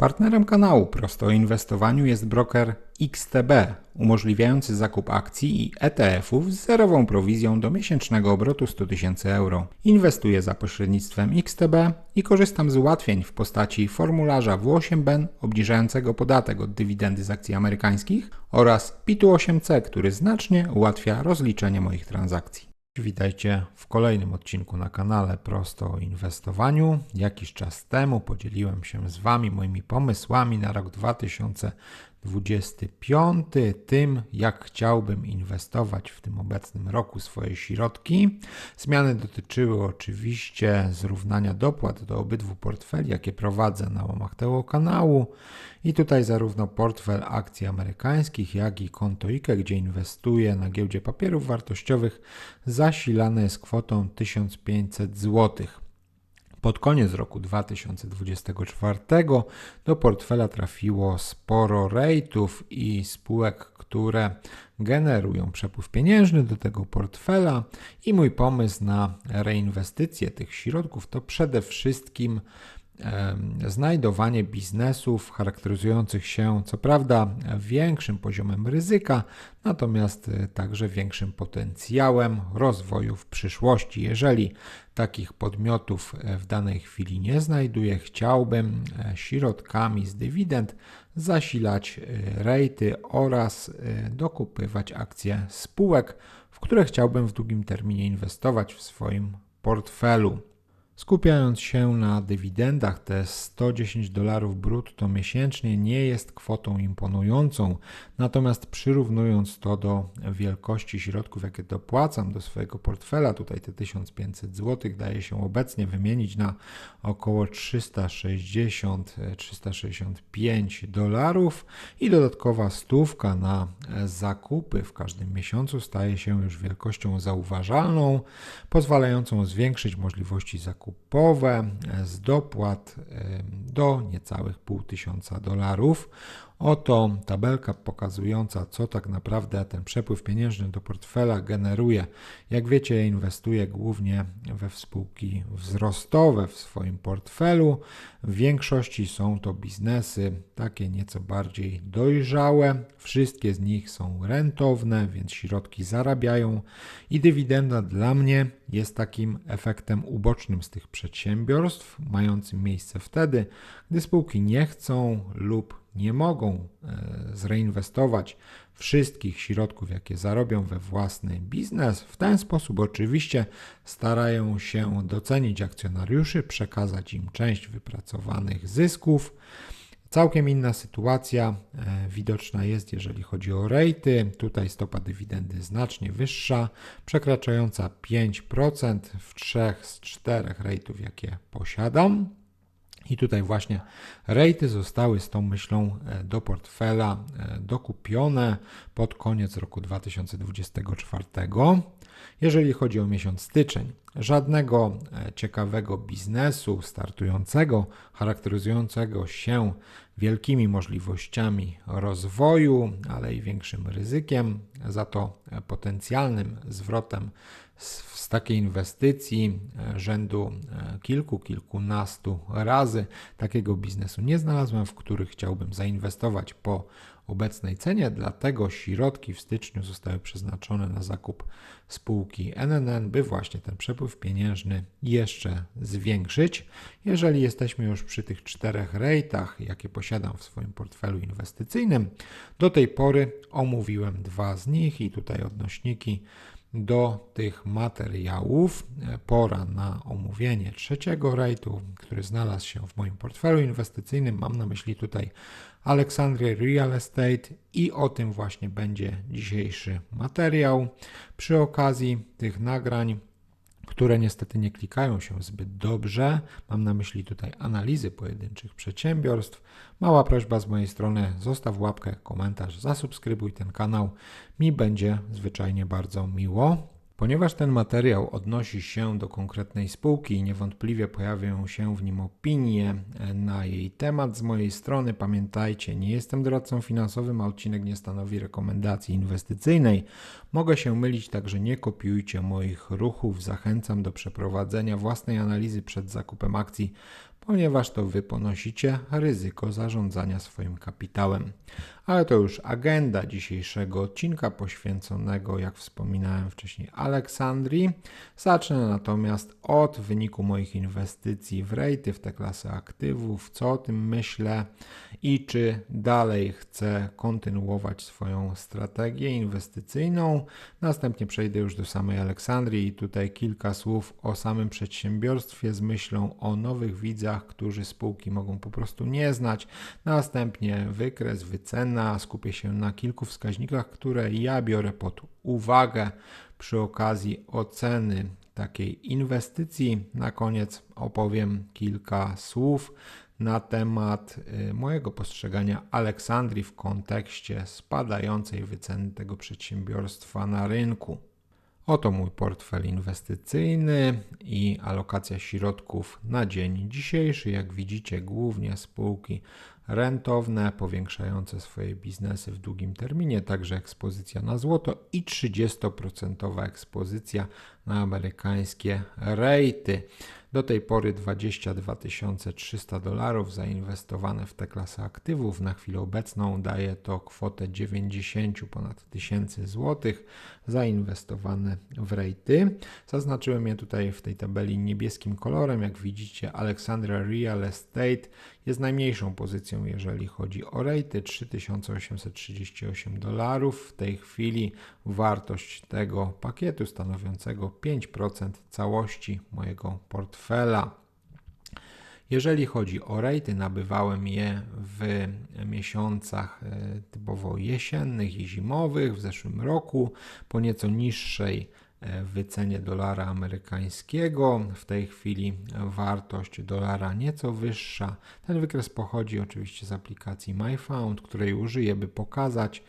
Partnerem kanału Prosto o Inwestowaniu jest broker XTB, umożliwiający zakup akcji i ETF-ów z zerową prowizją do miesięcznego obrotu 100 tysięcy euro. Inwestuję za pośrednictwem XTB i korzystam z ułatwień w postaci formularza W8BEN obniżającego podatek od dywidendy z akcji amerykańskich oraz PIT-8C, który znacznie ułatwia rozliczenie moich transakcji. Witajcie w kolejnym odcinku na kanale Prosto o inwestowaniu. Jakiś czas temu podzieliłem się z Wami moimi pomysłami na rok 2025, tym jak chciałbym inwestować w tym obecnym roku swoje środki. Zmiany dotyczyły oczywiście zrównania dopłat do obydwu portfeli, jakie prowadzę na łamach tego kanału. I tutaj zarówno portfel akcji amerykańskich, jak i konto IKE, gdzie inwestuję na giełdzie papierów wartościowych, zasilane jest kwotą 1500 zł. Pod koniec roku 2024 do portfela trafiło sporo rejtów i spółek, które generują przepływ pieniężny do tego portfela. I mój pomysł na reinwestycję tych środków to przede wszystkim znajdowanie biznesów charakteryzujących się co prawda większym poziomem ryzyka, natomiast e, także większym potencjałem rozwoju w przyszłości. Jeżeli takich podmiotów e, w danej chwili nie znajduję, chciałbym e, środkami z dywidend zasilać rejty oraz dokupywać akcje spółek, w które chciałbym w długim terminie inwestować w swoim portfelu. Skupiając się na dywidendach, te 110 dolarów brutto miesięcznie nie jest kwotą imponującą, natomiast przyrównując to do wielkości środków, jakie dopłacam do swojego portfela, tutaj te 1500 zł daje się obecnie wymienić na około 360-365 dolarów i dodatkowa stówka na zakupy w każdym miesiącu staje się już wielkością zauważalną, pozwalającą zwiększyć możliwości zakupu zakupowe z dopłat do niecałych pół tysiąca dolarów. Oto tabelka pokazująca, co tak naprawdę ten przepływ pieniężny do portfela generuje. Jak wiecie, inwestuję głównie we spółki wzrostowe w swoim portfelu. W większości są to biznesy takie nieco bardziej dojrzałe. Wszystkie z nich są rentowne, więc środki zarabiają i dywidenda dla mnie jest takim efektem ubocznym z tych przedsiębiorstw, mającym miejsce wtedy, gdy spółki nie chcą lub nie mogą e, zreinwestować wszystkich środków, jakie zarobią we własny biznes. W ten sposób oczywiście starają się docenić akcjonariuszy, przekazać im część wypracowanych zysków. Całkiem inna sytuacja e, widoczna jest, jeżeli chodzi o rejty. Tutaj stopa dywidendy znacznie wyższa, przekraczająca 5% w trzech z czterech rejtów, jakie posiadam. I tutaj właśnie rejty zostały z tą myślą e, do portfela e, dokupione pod koniec roku 2024. Jeżeli chodzi o miesiąc styczeń, żadnego e, ciekawego biznesu startującego, charakteryzującego się wielkimi możliwościami rozwoju, ale i większym ryzykiem, za to potencjalnym zwrotem z takiej inwestycji e, rzędu e, kilku, kilkunastu razy takiego biznesu nie znalazłem, w który chciałbym zainwestować po obecnej cenie, dlatego środki w styczniu zostały przeznaczone na zakup spółki NNN, by właśnie ten przepływ pieniężny jeszcze zwiększyć. Jeżeli jesteśmy już przy tych czterech rejtach, jakie posiadam w swoim portfelu inwestycyjnym, do tej pory omówiłem dwa z nich i tutaj odnośniki do tych materiałów. Pora na omówienie trzeciego rejtu, który znalazł się w moim portfelu inwestycyjnym. Mam na myśli tutaj Alexandria Real Estate i o tym właśnie będzie dzisiejszy materiał. Przy okazji tych nagrań które niestety nie klikają się zbyt dobrze. Mam na myśli tutaj analizy pojedynczych przedsiębiorstw. Mała prośba z mojej strony: zostaw łapkę, komentarz, zasubskrybuj ten kanał. Mi będzie zwyczajnie bardzo miło. Ponieważ ten materiał odnosi się do konkretnej spółki i niewątpliwie pojawią się w nim opinie e, na jej temat z mojej strony, pamiętajcie, nie jestem doradcą finansowym, a odcinek nie stanowi rekomendacji inwestycyjnej. Mogę się mylić, także nie kopiujcie moich ruchów. Zachęcam do przeprowadzenia własnej analizy przed zakupem akcji ponieważ to Wy ponosicie ryzyko zarządzania swoim kapitałem. Ale to już agenda dzisiejszego odcinka poświęconego, jak wspominałem wcześniej, Aleksandrii. Zacznę natomiast od wyniku moich inwestycji w rejty, w te klasy aktywów, co o tym myślę i czy dalej chcę kontynuować swoją strategię inwestycyjną. Następnie przejdę już do samej Aleksandrii i tutaj kilka słów o samym przedsiębiorstwie z myślą o nowych widzach, którzy spółki mogą po prostu nie znać. Następnie wykres, wycena, skupię się na kilku wskaźnikach, które ja biorę pod uwagę przy okazji oceny takiej inwestycji. Na koniec opowiem kilka słów na temat y, mojego postrzegania Aleksandrii w kontekście spadającej wyceny tego przedsiębiorstwa na rynku. Oto mój portfel inwestycyjny i alokacja środków na dzień dzisiejszy. Jak widzicie, głównie spółki rentowne, powiększające swoje biznesy w długim terminie, także ekspozycja na złoto i 30% ekspozycja amerykańskie rejty. Do tej pory 22 300 dolarów zainwestowane w tę klasę aktywów. Na chwilę obecną daje to kwotę 90 ponad tysięcy złotych zainwestowane w rejty. Zaznaczyłem je tutaj w tej tabeli niebieskim kolorem. Jak widzicie, Alexandra Real Estate jest najmniejszą pozycją, jeżeli chodzi o rejty 3838 dolarów. W tej chwili wartość tego pakietu stanowiącego 5% całości mojego portfela. Jeżeli chodzi o rejty, nabywałem je w miesiącach e, typowo jesiennych i zimowych w zeszłym roku po nieco niższej e, wycenie dolara amerykańskiego. W tej chwili wartość dolara nieco wyższa. Ten wykres pochodzi oczywiście z aplikacji MyFound, której użyję, by pokazać,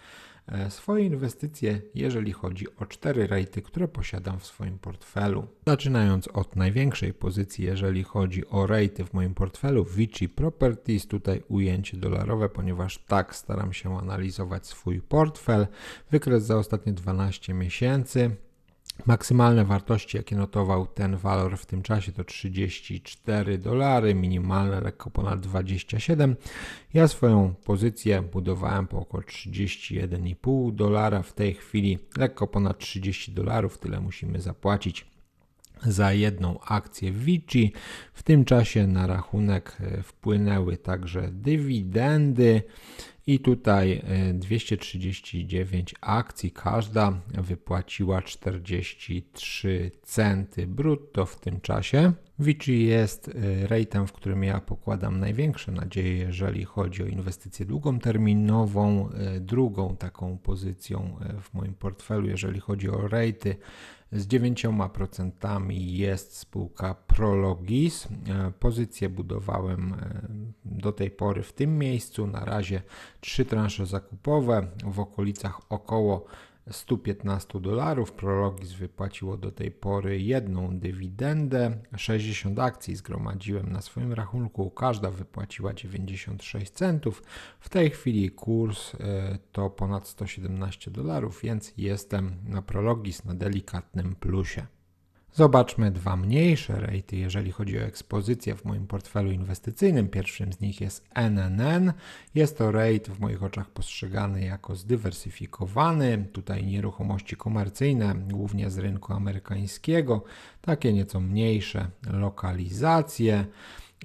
E, swoje inwestycje, jeżeli chodzi o cztery rejty, które posiadam w swoim portfelu. Zaczynając od największej pozycji, jeżeli chodzi o rejty w moim portfelu, Vici Properties, tutaj ujęcie dolarowe, ponieważ tak staram się analizować swój portfel. Wykres za ostatnie 12 miesięcy. Maksymalne wartości, jakie notował ten walor w tym czasie, to 34 dolary, minimalne lekko ponad 27. Ja swoją pozycję budowałem po około 31,5 dolara. W tej chwili lekko ponad 30 dolarów, tyle musimy zapłacić za jedną akcję Vici. W tym czasie na rachunek e, wpłynęły także dywidendy i tutaj 239 e, akcji, każda wypłaciła 43 centy brutto w tym czasie. Vici jest e, ratem, w którym ja pokładam największe nadzieje, jeżeli chodzi o inwestycję długoterminową. Drugą taką pozycją w moim portfelu, jeżeli chodzi o rejty, z 9% jest spółka Prologis. E, pozycję budowałem e, do tej pory w tym miejscu. Na razie trzy transze zakupowe w okolicach około 115 dolarów. Prologis wypłaciło do tej pory jedną dywidendę. 60 akcji zgromadziłem na swoim rachunku. Każda wypłaciła 96 centów. W tej chwili kurs e, to ponad 117 dolarów, więc jestem na Prologis na delikatnym plusie. Zobaczmy dwa mniejsze rejty, jeżeli chodzi o ekspozycję w moim portfelu inwestycyjnym. Pierwszym z nich jest NNN. Jest to rejt w moich oczach postrzegany jako zdywersyfikowany. Tutaj nieruchomości komercyjne, głównie z rynku amerykańskiego, takie nieco mniejsze lokalizacje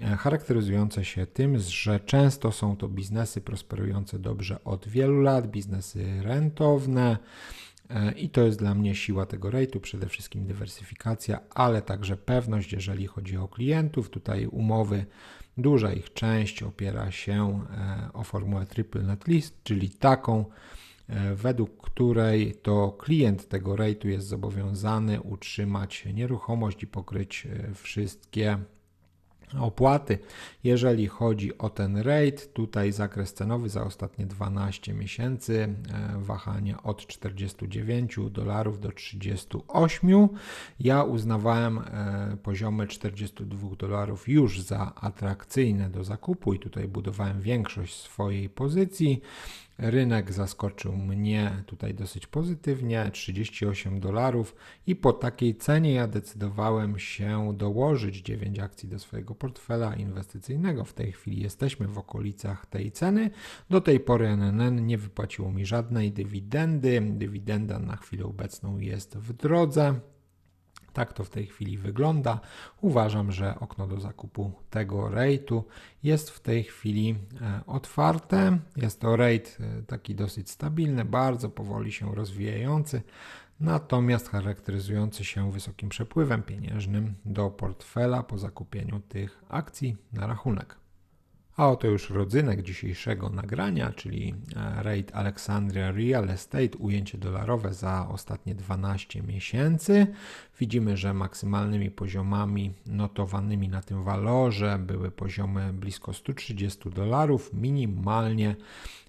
e, charakteryzujące się tym, że często są to biznesy prosperujące dobrze od wielu lat, biznesy rentowne, I to jest dla mnie siła tego rejtu, przede wszystkim dywersyfikacja, ale także pewność, jeżeli chodzi o klientów. Tutaj umowy, duża ich część opiera się e, o formułę triple net list, czyli taką, e, według której to klient tego rejtu jest zobowiązany utrzymać nieruchomość i pokryć wszystkie opłaty. Jeżeli chodzi o ten rate, tutaj zakres cenowy za ostatnie 12 miesięcy, e, wahanie od 49 dolarów do 38. Ja uznawałem e, poziomy 42 dolarów już za atrakcyjne do zakupu i tutaj budowałem większość swojej pozycji. Rynek zaskoczył mnie tutaj dosyć pozytywnie 38 dolarów i po takiej cenie ja decydowałem się dołożyć 9 akcji do swojego portfela inwestycyjnego. W tej chwili jesteśmy w okolicach tej ceny. Do tej pory NNN nie wypłaciło mi żadnej dywidendy. Dywidenda na chwilę obecną jest w drodze. Tak to w tej chwili wygląda. Uważam, że okno do zakupu tego rejtu jest w tej chwili e, otwarte. Jest to rejt e, taki dosyć stabilny, bardzo powoli się rozwijający, natomiast charakteryzujący się wysokim przepływem pieniężnym do portfela po zakupieniu tych akcji na rachunek. A oto już rodzynek dzisiejszego nagrania, czyli e, rate Alexandria Real Estate, ujęcie dolarowe za ostatnie 12 miesięcy. Widzimy, że maksymalnymi poziomami notowanymi na tym walorze były poziomy blisko 130 dolarów, minimalnie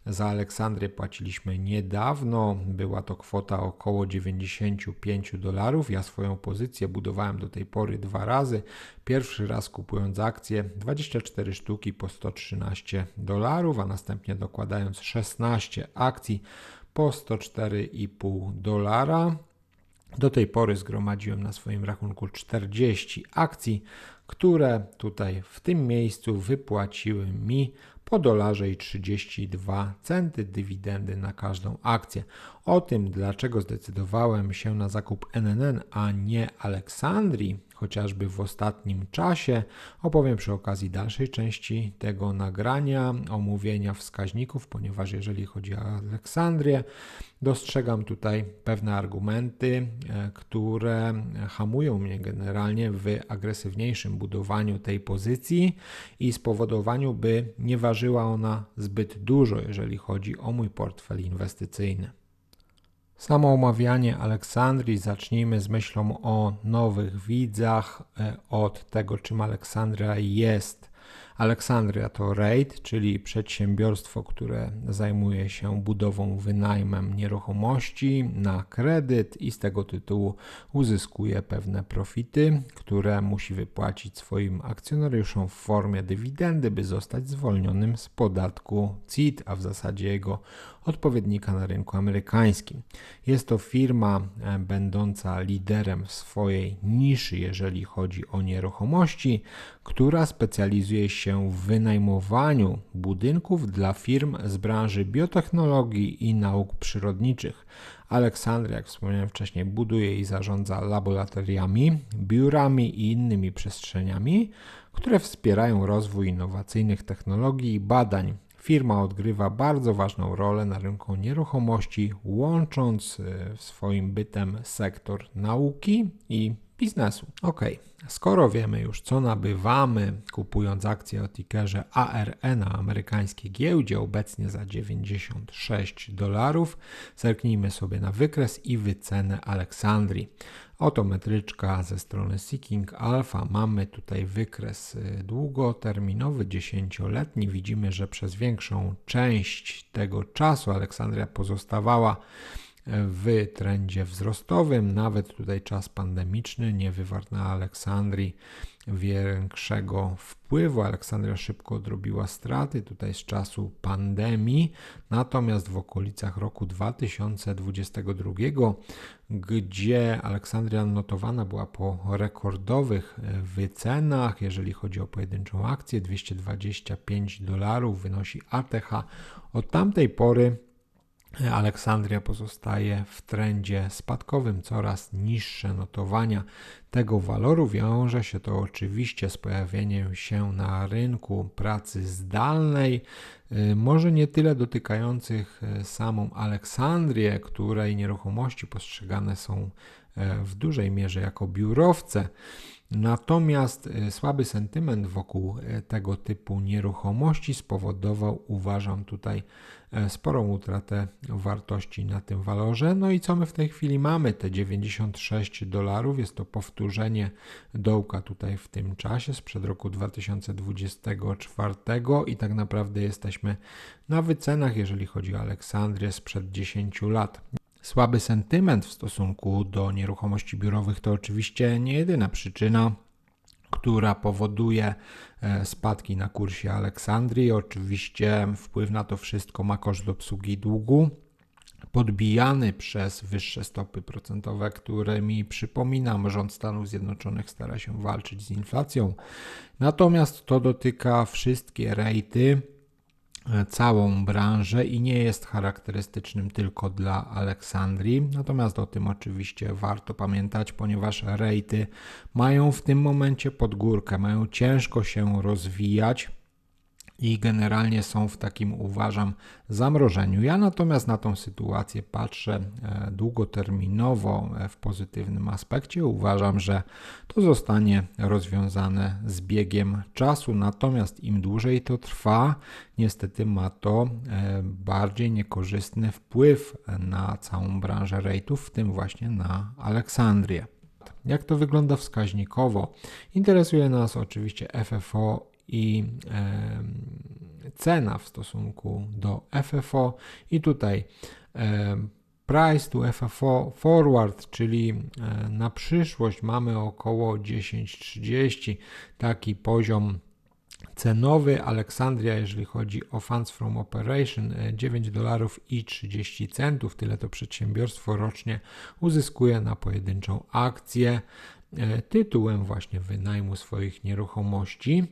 za Aleksandrię płaciliśmy niedawno, była to kwota około 95 dolarów. Ja swoją pozycję budowałem do tej pory dwa razy. Pierwszy raz kupując akcje 24 sztuki po 113 dolarów, a następnie dokładając 16 akcji po 104,5 dolara. Do tej pory zgromadziłem na swoim rachunku 40 akcji, które tutaj w tym miejscu wypłaciły mi po dolarze i 32 centy dywidendy na każdą akcję. O tym, dlaczego zdecydowałem się na zakup NNN, a nie Aleksandrii, chociażby w ostatnim czasie, opowiem przy okazji dalszej części tego nagrania, omówienia wskaźników, ponieważ jeżeli chodzi o Aleksandrię, dostrzegam tutaj pewne argumenty, e, które hamują mnie generalnie w agresywniejszym budowaniu tej pozycji i spowodowaniu, by nie ważyła ona zbyt dużo, jeżeli chodzi o mój portfel inwestycyjny. Samo omawianie Aleksandrii zacznijmy z myślą o nowych widzach, e, od tego czym Aleksandria jest. Aleksandria to REIT, czyli przedsiębiorstwo, które zajmuje się budową, wynajmem nieruchomości na kredyt i z tego tytułu uzyskuje pewne profity, które musi wypłacić swoim akcjonariuszom w formie dywidendy, by zostać zwolnionym z podatku. CIT, a w zasadzie jego odpowiednika na rynku amerykańskim. Jest to firma e, będąca liderem w swojej niszy, jeżeli chodzi o nieruchomości, która specjalizuje się w wynajmowaniu budynków dla firm z branży biotechnologii i nauk przyrodniczych. Aleksandria, jak wspomniałem wcześniej, buduje i zarządza laboratoriami, biurami i innymi przestrzeniami, które wspierają rozwój innowacyjnych technologii i badań Firma odgrywa bardzo ważną rolę na rynku nieruchomości, łącząc e, swoim bytem sektor nauki i biznesu. Ok, skoro wiemy już, co nabywamy, kupując akcje o tickerze ARE na amerykańskiej giełdzie, obecnie za 96 dolarów, zerknijmy sobie na wykres i wycenę Aleksandrii. Oto metryczka ze strony Seeking Alpha. Mamy tutaj wykres y, długoterminowy, dziesięcioletni. Widzimy, że przez większą część tego czasu Aleksandria pozostawała w trendzie wzrostowym. Nawet tutaj czas pandemiczny nie wywarł na Aleksandrii większego wpływu. Aleksandria szybko odrobiła straty tutaj z czasu pandemii, natomiast w okolicach roku 2022, gdzie Aleksandria notowana była po rekordowych wycenach, jeżeli chodzi o pojedynczą akcję, 225 dolarów wynosi ATH. Od tamtej pory Aleksandria pozostaje w trendzie spadkowym, coraz niższe notowania tego waloru. Wiąże się to oczywiście z pojawieniem się na rynku pracy zdalnej, y, może nie tyle dotykających y, samą Aleksandrię, której nieruchomości postrzegane są y, w dużej mierze jako biurowce. Natomiast słaby sentyment wokół tego typu nieruchomości spowodował, uważam tutaj, E, sporą utratę wartości na tym walorze. No i co my w tej chwili mamy? Te 96 dolarów jest to powtórzenie dołka tutaj w tym czasie sprzed roku 2024 i tak naprawdę jesteśmy na wycenach, jeżeli chodzi o Aleksandrię sprzed 10 lat. Słaby sentyment w stosunku do nieruchomości biurowych to oczywiście nie jedyna przyczyna która powoduje e, spadki na kursie Aleksandrii. Oczywiście wpływ na to wszystko ma koszt obsługi długu podbijany przez wyższe stopy procentowe, którymi przypominam, rząd Stanów Zjednoczonych stara się walczyć z inflacją. Natomiast to dotyka wszystkie rejty, całą branżę i nie jest charakterystycznym tylko dla Aleksandrii. Natomiast o tym oczywiście warto pamiętać, ponieważ rejty mają w tym momencie podgórkę, mają ciężko się rozwijać i generalnie są w takim, uważam, zamrożeniu. Ja natomiast na tą sytuację patrzę e, długoterminowo e, w pozytywnym aspekcie. Uważam, że to zostanie rozwiązane z biegiem czasu, natomiast im dłużej to trwa, niestety ma to e, bardziej niekorzystny wpływ na całą branżę rejtów, w tym właśnie na Aleksandrię. Jak to wygląda wskaźnikowo? Interesuje nas oczywiście FFO i cena w stosunku do FFO i tutaj price to FFO forward, czyli na przyszłość mamy około 10.30 taki poziom cenowy. Aleksandria, jeżeli chodzi o funds from operation, 9 e, dolarów i 30 centów. Tyle to przedsiębiorstwo rocznie uzyskuje na pojedynczą akcję. E, tytułem właśnie wynajmu swoich nieruchomości.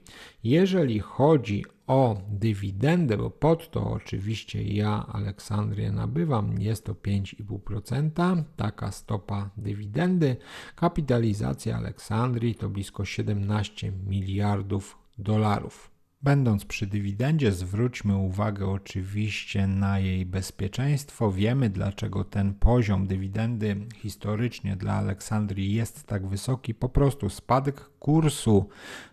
Jeżeli chodzi o dywidendę, bo pod to oczywiście ja Aleksandrię nabywam, jest to 5,5%, taka stopa dywidendy. Kapitalizacja Aleksandrii to blisko 17 miliardów dolarów. Będąc przy dywidendzie, zwróćmy uwagę oczywiście na jej bezpieczeństwo. Wiemy, dlaczego ten poziom dywidendy historycznie dla Aleksandrii jest tak wysoki. Po prostu spadek kursu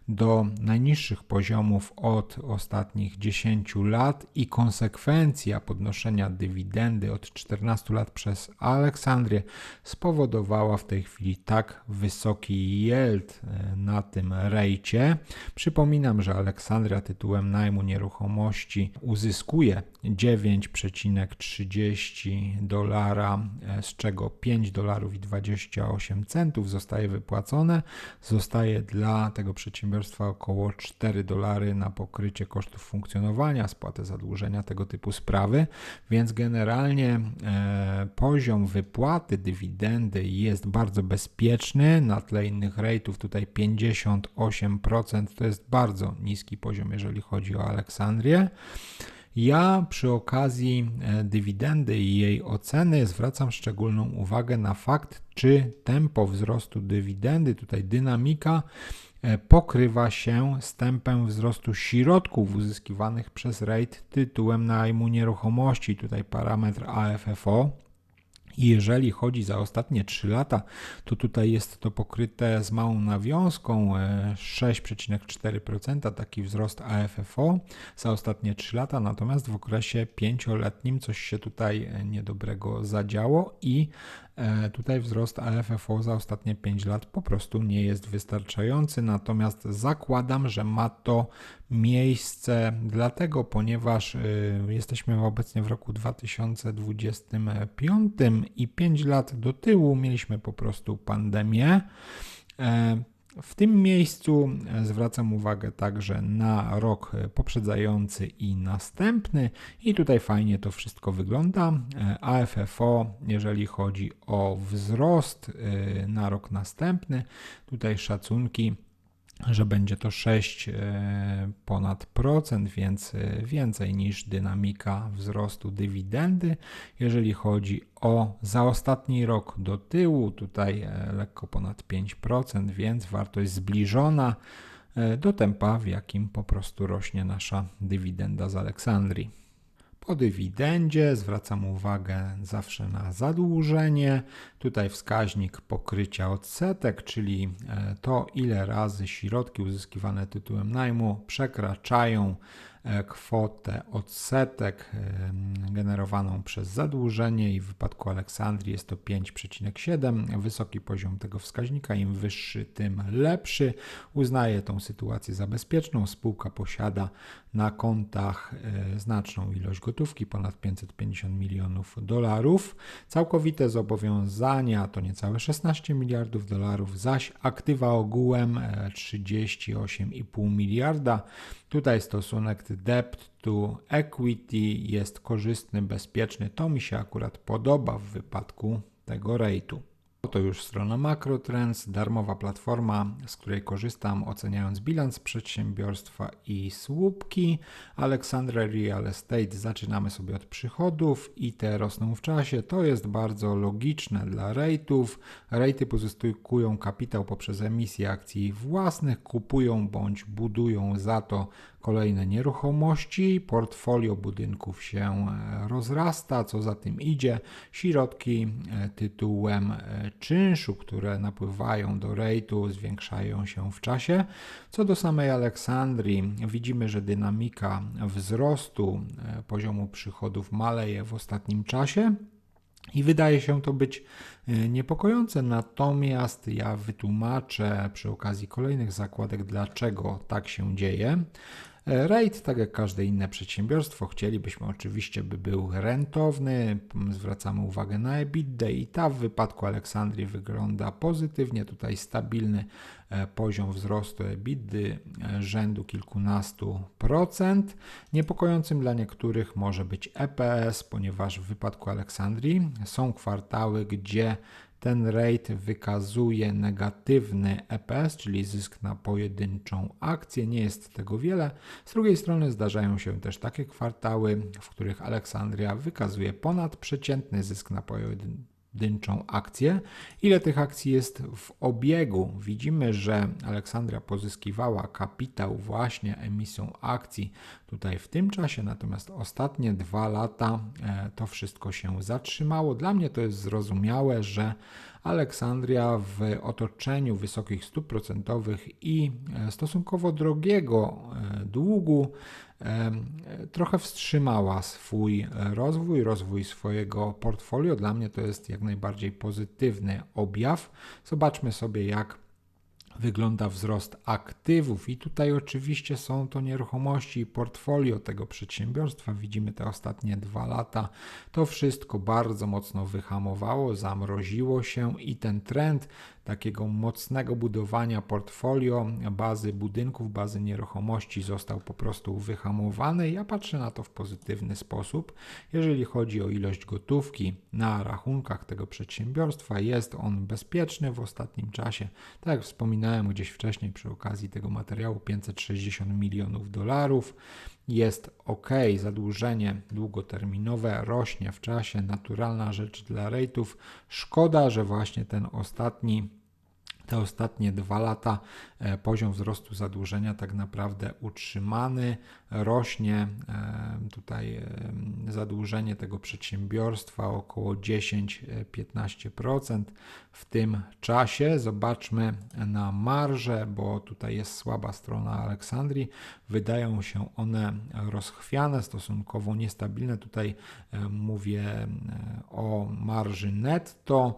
do najniższych poziomów od ostatnich 10 lat i konsekwencja podnoszenia dywidendy od 14 lat przez Aleksandrię spowodowała w tej chwili tak wysoki yield e, na tym rejcie. Przypominam, że Aleksandria tytułem najmu nieruchomości uzyskuje 9,30 dolara, e, z czego 5 dolarów i 28 centów zostaje wypłacone. Zostaje dla tego przedsiębiorstwa około 4 dolary na pokrycie kosztów funkcjonowania, spłatę zadłużenia, tego typu sprawy, więc generalnie e, poziom wypłaty dywidendy jest bardzo bezpieczny na tle innych rate'ów, tutaj 58% to jest bardzo niski poziom, jeżeli chodzi o Aleksandrię. Ja przy okazji e, dywidendy i jej oceny zwracam szczególną uwagę na fakt, czy tempo wzrostu dywidendy, tutaj dynamika, e, pokrywa się z tempem wzrostu środków uzyskiwanych przez rate tytułem najmu nieruchomości, tutaj parametr AFFO. Jeżeli chodzi za ostatnie 3 lata, to tutaj jest to pokryte z małą nawiązką 6,4% e, taki wzrost AFFO za ostatnie 3 lata, natomiast w okresie 5-letnim coś się tutaj e, niedobrego zadziało i tutaj wzrost AFFO za ostatnie 5 lat po prostu nie jest wystarczający, natomiast zakładam, że ma to miejsce dlatego, ponieważ e, jesteśmy obecnie w roku 2025 i 5 lat do tyłu mieliśmy po prostu pandemię. W tym miejscu e, zwracam uwagę także na rok e, poprzedzający i następny. I tutaj fajnie to wszystko wygląda. E, AFFO, jeżeli chodzi o wzrost na rok następny, tutaj szacunki że będzie to 6 e, ponad procent, więc e, więcej niż dynamika wzrostu dywidendy. Jeżeli chodzi o za ostatni rok do tyłu, tutaj e, lekko ponad 5%, więc wartość zbliżona do tempa, w jakim po prostu rośnie nasza dywidenda z Aleksandrii. Po dywidendzie zwracam uwagę zawsze na zadłużenie. Tutaj wskaźnik pokrycia odsetek, czyli e, to ile razy środki uzyskiwane tytułem najmu przekraczają kwotę odsetek generowaną przez zadłużenie i w wypadku Aleksandrii jest to 5,7. Wysoki poziom tego wskaźnika, im wyższy, tym lepszy. Uznaje tą sytuację za bezpieczną. Spółka posiada na kontach e, znaczną ilość gotówki, ponad 550 milionów dolarów. Całkowite zobowiązania to niecałe 16 miliardów dolarów, zaś aktywa ogółem 38,5 e, miliarda. Tutaj stosunek debt to equity jest korzystny, bezpieczny. To mi się akurat podoba w wypadku tego rate'u. To już strona MacroTrends, darmowa platforma, z której korzystam oceniając bilans przedsiębiorstwa i słupki. Alexandra Real Estate zaczynamy sobie od przychodów i te rosną w czasie. To jest bardzo logiczne dla rejtów. Rejty pozyskują kapitał poprzez emisję akcji własnych, kupują bądź budują za to kolejne nieruchomości, portfolio budynków się e, rozrasta, co za tym idzie, środki e, tytułem e, czynszu, które napływają do rejtu, zwiększają się w czasie. Co do samej Aleksandrii, widzimy, że dynamika wzrostu poziomu przychodów maleje w ostatnim czasie. I wydaje się to być niepokojące, natomiast ja wytłumaczę przy okazji kolejnych zakładek, dlaczego tak się dzieje. RAID, tak jak każde inne przedsiębiorstwo, chcielibyśmy oczywiście, by był rentowny. Zwracamy uwagę na EBITDA i ta w wypadku Aleksandrii wygląda pozytywnie. Tutaj stabilny e, poziom wzrostu EBITDA e, rzędu kilkunastu procent. Niepokojącym dla niektórych może być EPS, ponieważ w wypadku Aleksandrii są kwartały, gdzie ten rate wykazuje negatywny EPS, czyli zysk na pojedynczą akcję. Nie jest tego wiele. Z drugiej strony zdarzają się też takie kwartały, w których Aleksandria wykazuje ponadprzeciętny zysk na pojedynczą pojedynczą akcję. Ile tych akcji jest w obiegu? Widzimy, że Aleksandria pozyskiwała kapitał właśnie emisją akcji tutaj w tym czasie, natomiast ostatnie dwa lata e, to wszystko się zatrzymało. Dla mnie to jest zrozumiałe, że Aleksandria w otoczeniu wysokich stóp procentowych i e, stosunkowo drogiego e, długu trochę wstrzymała swój rozwój, rozwój swojego portfolio. Dla mnie to jest jak najbardziej pozytywny objaw. Zobaczmy sobie, jak wygląda wzrost aktywów i tutaj oczywiście są to nieruchomości i portfolio tego przedsiębiorstwa. Widzimy te ostatnie dwa lata. To wszystko bardzo mocno wyhamowało, zamroziło się i ten trend takiego mocnego budowania portfolio, bazy budynków, bazy nieruchomości został po prostu wyhamowany. Ja patrzę na to w pozytywny sposób. Jeżeli chodzi o ilość gotówki na rachunkach tego przedsiębiorstwa, jest on bezpieczny w ostatnim czasie. Tak jak wspominałem gdzieś wcześniej przy okazji tego materiału, 560 milionów dolarów jest ok, zadłużenie długoterminowe rośnie w czasie, naturalna rzecz dla rejtów. Szkoda, że właśnie ten ostatni te ostatnie dwa lata e, poziom wzrostu zadłużenia tak naprawdę utrzymany, rośnie e, tutaj e, zadłużenie tego przedsiębiorstwa około 10-15% w tym czasie. Zobaczmy na marże, bo tutaj jest słaba strona Aleksandrii. Wydają się one rozchwiane, stosunkowo niestabilne. Tutaj mówię o marży netto.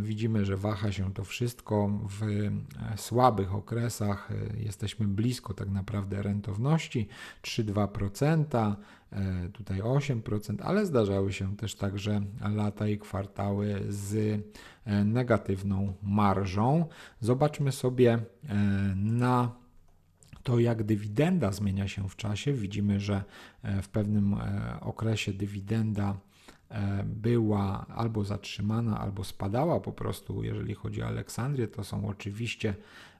Widzimy, że waha się to wszystko w e, słabych okresach e, jesteśmy blisko tak naprawdę rentowności 3-2%, e, tutaj 8%, ale zdarzały się też także lata i kwartały z negatywną marżą. Zobaczmy sobie na to, jak dywidenda zmienia się w czasie. Widzimy, że w pewnym okresie dywidenda była albo zatrzymana, albo spadała po prostu, jeżeli chodzi o Aleksandrię, to są oczywiście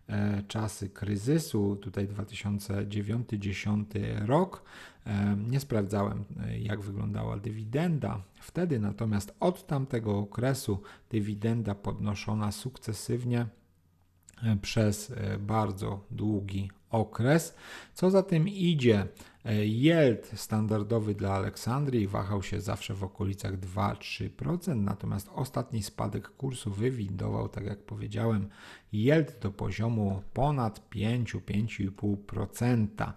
e, czasy kryzysu, tutaj 2009-2010 rok. E, nie sprawdzałem, jak wyglądała dywidenda wtedy, natomiast od tamtego okresu dywidenda podnoszona sukcesywnie przez bardzo długi okres. Co za tym idzie, Yield standardowy dla Aleksandrii wahał się zawsze w okolicach 2-3%, natomiast ostatni spadek kursu wywindował, tak jak powiedziałem, yield do poziomu ponad 5-5,5%.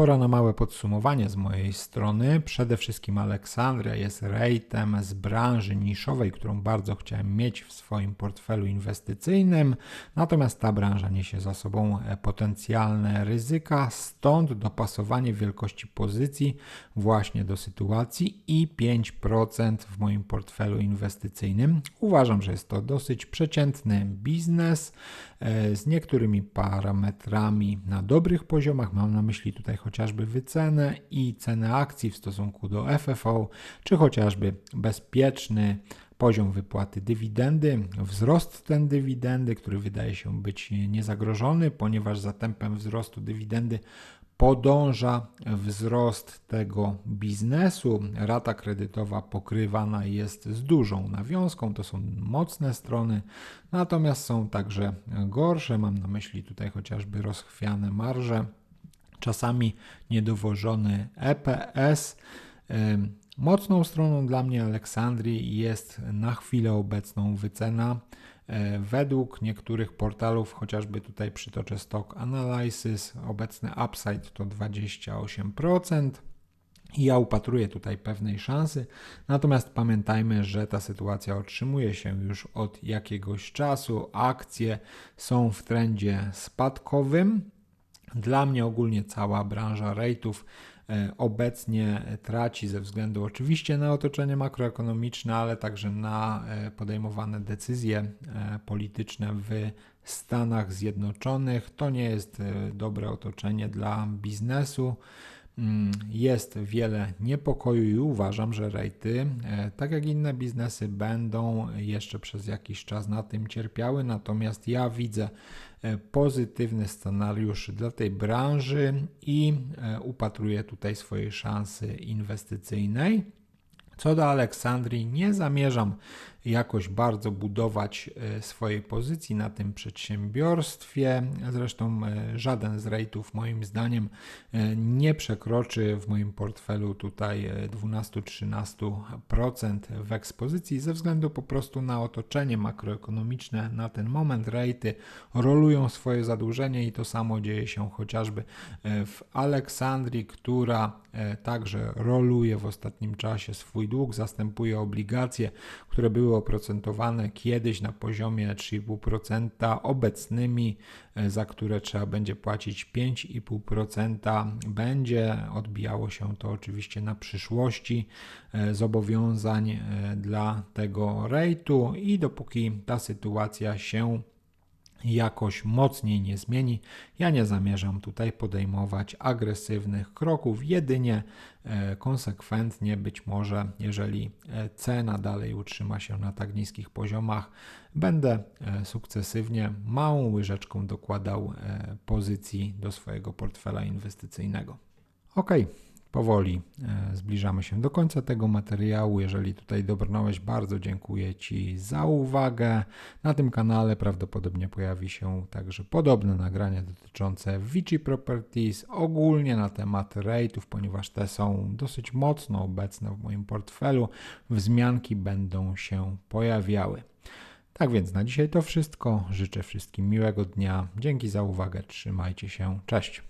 Pora na małe podsumowanie z mojej strony. Przede wszystkim Aleksandria jest rejtem z branży niszowej, którą bardzo chciałem mieć w swoim portfelu inwestycyjnym. Natomiast ta branża niesie za sobą e, potencjalne ryzyka, stąd dopasowanie wielkości pozycji właśnie do sytuacji i 5% w moim portfelu inwestycyjnym. Uważam, że jest to dosyć przeciętny biznes e, z niektórymi parametrami na dobrych poziomach. Mam na myśli tutaj chociażby wycenę i cenę akcji w stosunku do FFO, czy chociażby bezpieczny poziom wypłaty dywidendy, wzrost ten dywidendy, który wydaje się być niezagrożony, ponieważ za tempem wzrostu dywidendy podąża wzrost tego biznesu. Rata kredytowa pokrywana jest z dużą nawiązką, to są mocne strony, natomiast są także gorsze. Mam na myśli tutaj chociażby rozchwiane marże czasami niedowożony EPS. Mocną stroną dla mnie Aleksandrii jest na chwilę obecną wycena. E, według niektórych portalów, chociażby tutaj przytoczę Stock Analysis, obecny upside to 28%. I ja upatruję tutaj pewnej szansy, natomiast pamiętajmy, że ta sytuacja otrzymuje się już od jakiegoś czasu. Akcje są w trendzie spadkowym, dla mnie ogólnie cała branża rate'ów e, obecnie traci ze względu oczywiście na otoczenie makroekonomiczne, ale także na e, podejmowane decyzje e, polityczne w Stanach Zjednoczonych. To nie jest dobre otoczenie dla biznesu. Mm, jest wiele niepokoju i uważam, że rejty, tak jak inne biznesy, będą jeszcze przez jakiś czas na tym cierpiały. Natomiast ja widzę pozytywny scenariusz dla tej branży i e, upatruję tutaj swojej szansy inwestycyjnej. Co do Aleksandrii, nie zamierzam jakoś bardzo budować e, swojej pozycji na tym przedsiębiorstwie. Zresztą e, żaden z rejtów moim zdaniem e, nie przekroczy w moim portfelu tutaj 12-13% w ekspozycji ze względu po prostu na otoczenie makroekonomiczne na ten moment. Rejty rolują swoje zadłużenie i to samo dzieje się chociażby w Aleksandrii, która także roluje w ostatnim czasie swój dług, zastępuje obligacje, które były oprocentowane kiedyś na poziomie 3,5%, obecnymi, e, za które trzeba będzie płacić 5,5%. Będzie odbijało się to oczywiście na przyszłości e, zobowiązań e, dla tego rejtu i dopóki ta sytuacja się jakoś mocniej nie zmieni. Ja nie zamierzam tutaj podejmować agresywnych kroków, jedynie e, konsekwentnie, być może, jeżeli e, cena dalej utrzyma się na tak niskich poziomach, będę e, sukcesywnie małą łyżeczką dokładał pozycji do swojego portfela inwestycyjnego. Ok. Powoli e, zbliżamy się do końca tego materiału. Jeżeli tutaj dobrnąłeś, bardzo dziękuję Ci za uwagę. Na tym kanale prawdopodobnie pojawi się także podobne nagrania dotyczące Vici Properties, ogólnie na temat rate'ów, ponieważ te są dosyć mocno obecne w moim portfelu. Wzmianki będą się pojawiały. Tak więc na dzisiaj to wszystko. Życzę wszystkim miłego dnia. Dzięki za uwagę. Trzymajcie się. Cześć.